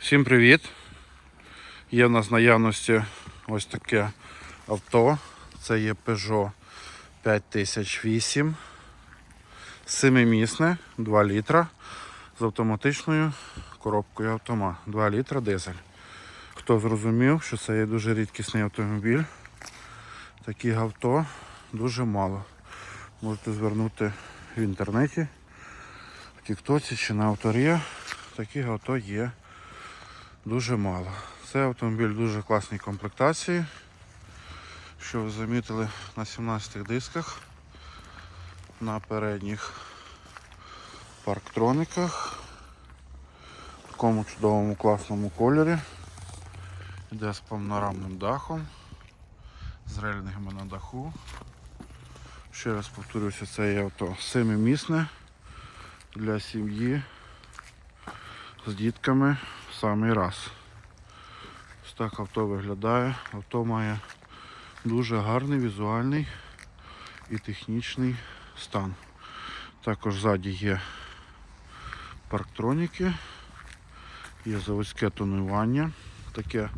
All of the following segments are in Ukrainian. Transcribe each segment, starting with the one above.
Всім привіт! Є в нас в наявності ось таке авто. Це є Peugeot 5008. Семимісне, 2 літра з автоматичною коробкою автомат. 2 літра дизель. Хто зрозумів, що це є дуже рідкісний автомобіль, таких авто дуже мало. Можете звернути в інтернеті, в Тіктоці чи на авторія. Таких авто є дуже мало. Це автомобіль дуже класній комплектації. Що ви замітили на 17 дисках, на передніх парктрониках, в такому чудовому класному кольорі. Йде з панорамним дахом, з рельнгами на даху. Ще раз повторюся, це є авто семимісне для сім'ї з дітками самий раз. Ось так авто виглядає. Авто має дуже гарний візуальний і технічний стан. Також ззаді є парктроніки, є заводське тонування, таке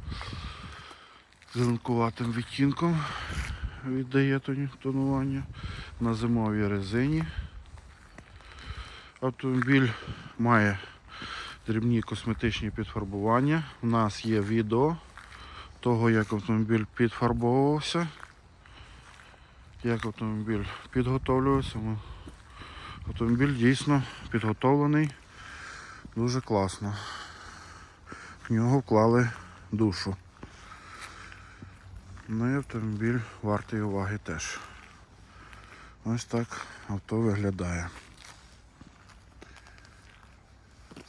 зеленкуватим відтінком віддає тонування на зимовій резині. Автомобіль має дрібні косметичні підфарбування. У нас є відео того, як автомобіль підфарбовувався, як автомобіль підготовлювався. Ну, Автомобіль дійсно підготовлений дуже класно. В нього вклали душу. Ну і автомобіль вартий уваги теж. Ось так авто виглядає.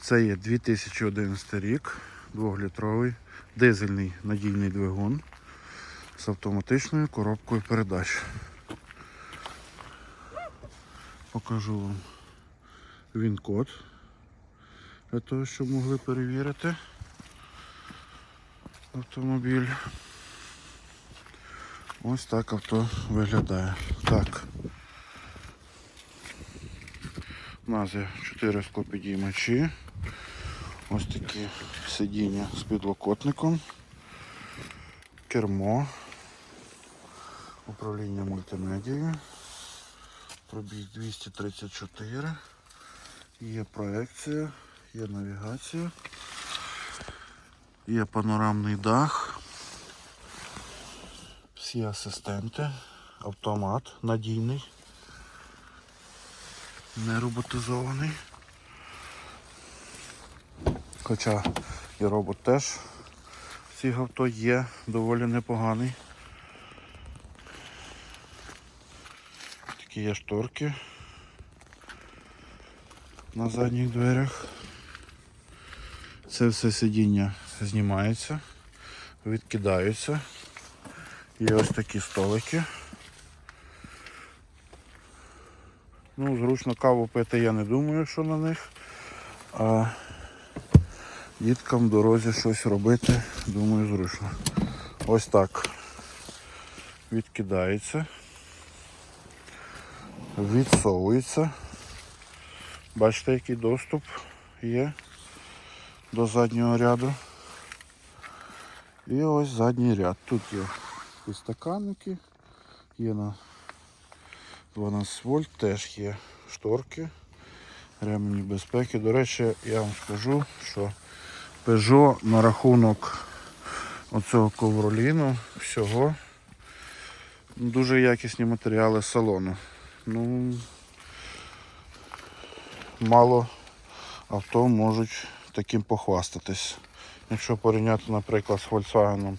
Це є 2011 рік, 2-літровий дизельний надійний двигун з автоматичною коробкою передач. Покажу вам він-код для того, щоб могли перевірити автомобіль. Ось так авто виглядає. Так. Є 4 склопідіймачі. Ось такі сидіння з підлокотником, кермо, управління мультимедією, пробіг 234, є проекція, є навігація, є панорамний дах, всі асистенти, автомат надійний, не роботизований. Хоча і робот теж в цих авто є доволі непоганий. Такі є шторки на задніх дверях. Це все сидіння знімається, відкидаються. Є ось такі столики. Ну, зручно каву пити я не думаю, що на них. А діткам в дорозі щось робити, думаю, зручно. Ось так. Відкидається. Відсовується. Бачите, який доступ є до заднього ряду. І ось задній ряд. Тут є підстаканники, є на 12 вольт, теж є шторки, ремені безпеки. До речі, я вам скажу, що Peugeot на рахунок оцього ковроліну всього дуже якісні матеріали салону. Ну, мало авто можуть таким похвастатись. Якщо порівняти, наприклад, з Volkswagen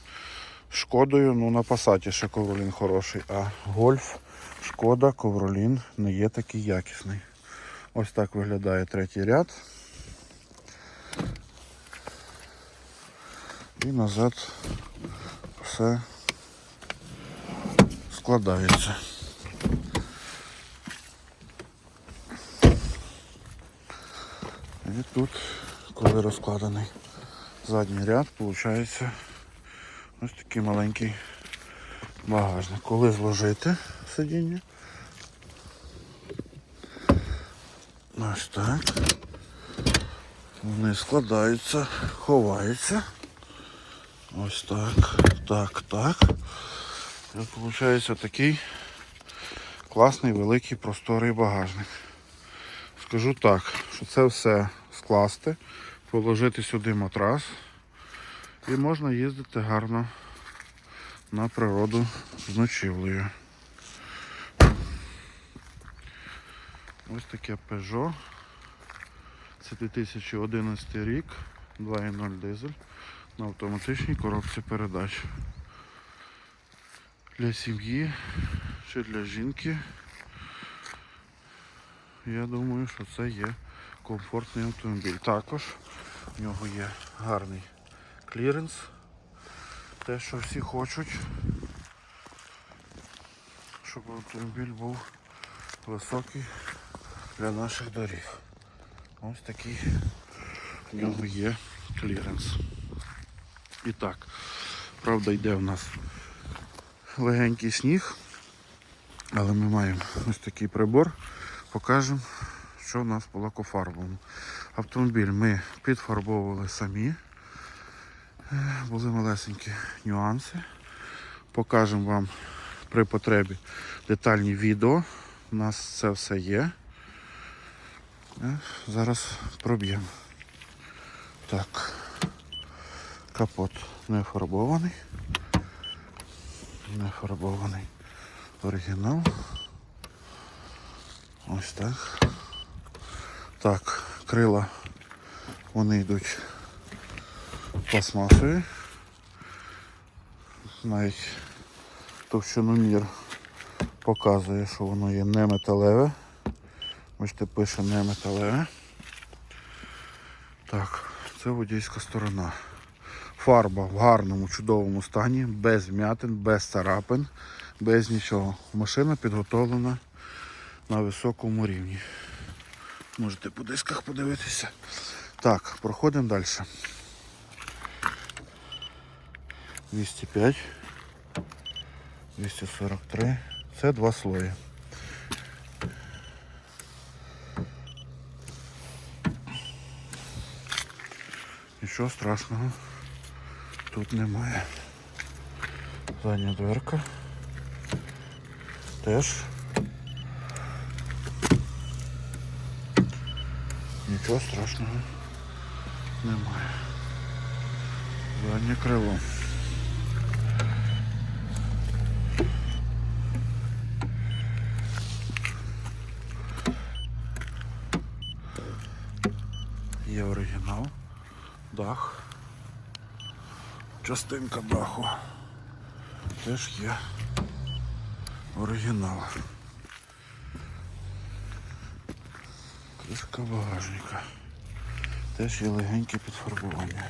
Шкодою, ну на Passat ще ковролін хороший, а Golf, Шкода, ковролін не є такий якісний. Ось так виглядає третій ряд. І назад все складається. І тут, коли розкладений задній ряд, виходить ось такий маленький багажник. Коли зложити сидіння, ось так. Вони складаються, ховаються. Ось так, так, так. І виходить такий класний великий просторий багажник. Скажу так, що це все скласти, положити сюди матрас і можна їздити гарно на природу з ночівлею. Ось таке Peugeot. Це 2011 рік, 2.0 дизель на автоматичній коробці передач. Для сім'ї чи для жінки. Я думаю, що це є комфортний автомобіль. Також в нього є гарний кліренс. Те, що всі хочуть, щоб автомобіль був високий для наших доріг. Ось такий в нього є кліренс. І так, правда, йде в нас легенький сніг, але ми маємо ось такий прибор. Покажемо, що в нас по лакофарбовому. Автомобіль ми підфарбовували самі. Були малесенькі нюанси. Покажемо вам при потребі детальні відео. У нас це все є. Е, Зараз проб'ємо. Так. Капот не фарбований. Не фарбований оригінал. Ось так. Так, крила вони йдуть пластмасові. Навіть товщиномір показує, що воно є не металеве. Бачите, пише не металеве. Так, це водійська сторона. Фарба в гарному, чудовому стані, без вмятин, без царапин, без нічого. Машина підготовлена на високому рівні. Можете по дисках подивитися. Так, проходимо далі. 205, 243. Це два слої. Нічого страшного тут немає. Задня дверка. Теж. Нічого страшного немає. Заднє крило. Є оригінал, дах, частинка даху. Теж є оригінал. Кришка багажника. Теж є легеньке підфарбування.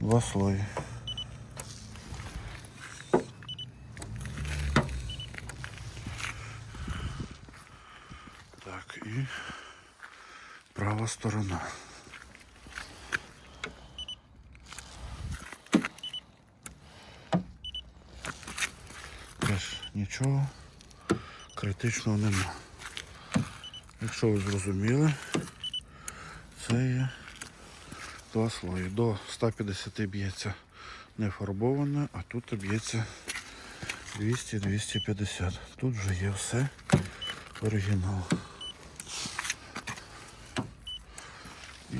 Два слої. Так, і сторона. Теж нічого критичного нема. Якщо ви зрозуміли, це є два слої. До 150 б'ється не фарбоване, а тут б'ється 200-250. Тут вже є все оригінал.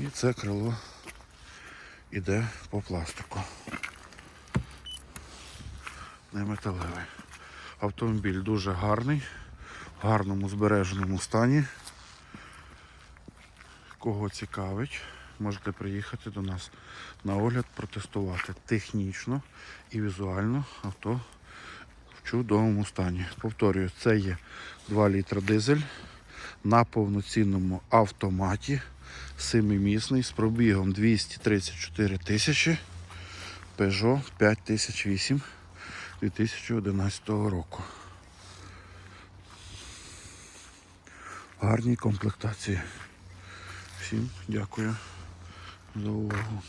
І це крило іде по пластику. Не металевий. Автомобіль дуже гарний, в гарному збереженому стані. Кого цікавить, можете приїхати до нас на огляд, протестувати технічно і візуально авто в чудовому стані. Повторюю, це є 2 літра дизель на повноцінному автоматі, семимісний з пробігом 234 тисячі, Peugeot 5008 2011 року. В гарній комплектації. Всім дякую за увагу.